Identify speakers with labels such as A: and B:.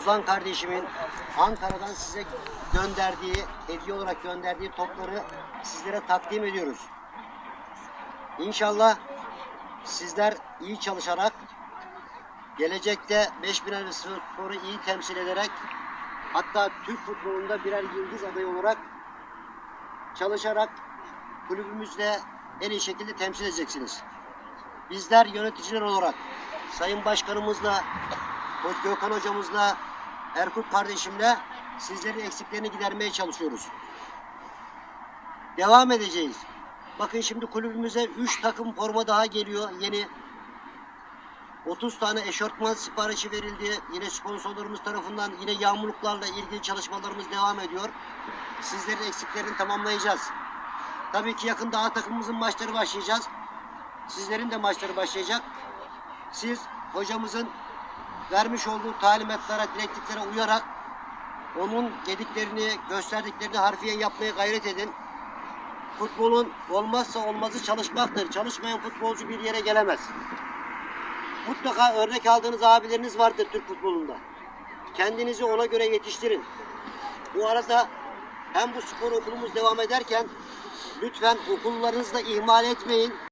A: Ozan kardeşimin Ankara'dan size gönderdiği, hediye olarak gönderdiği topları sizlere takdim ediyoruz. İnşallah sizler iyi çalışarak gelecekte 5000 arası sporu iyi temsil ederek hatta Türk futbolunda birer yıldız adayı olarak çalışarak kulübümüzle en iyi şekilde temsil edeceksiniz. Bizler yöneticiler olarak Sayın Başkanımızla, Gökhan Hocamızla, Erkut kardeşimle sizlerin eksiklerini gidermeye çalışıyoruz. Devam edeceğiz. Bakın şimdi kulübümüze 3 takım forma daha geliyor yeni. 30 tane eşortman siparişi verildi. Yine sponsorlarımız tarafından yine yağmurluklarla ilgili çalışmalarımız devam ediyor. Sizlerin eksiklerini tamamlayacağız. Tabii ki yakında A takımımızın maçları başlayacağız. Sizlerin de maçları başlayacak. Siz hocamızın vermiş olduğu talimatlara, direktiflere uyarak onun dediklerini, gösterdiklerini harfiyen yapmaya gayret edin. Futbolun olmazsa olmazı çalışmaktır. Çalışmayan futbolcu bir yere gelemez. Mutlaka örnek aldığınız abileriniz vardır Türk futbolunda. Kendinizi ona göre yetiştirin. Bu arada hem bu spor okulumuz devam ederken lütfen okullarınızı da ihmal etmeyin.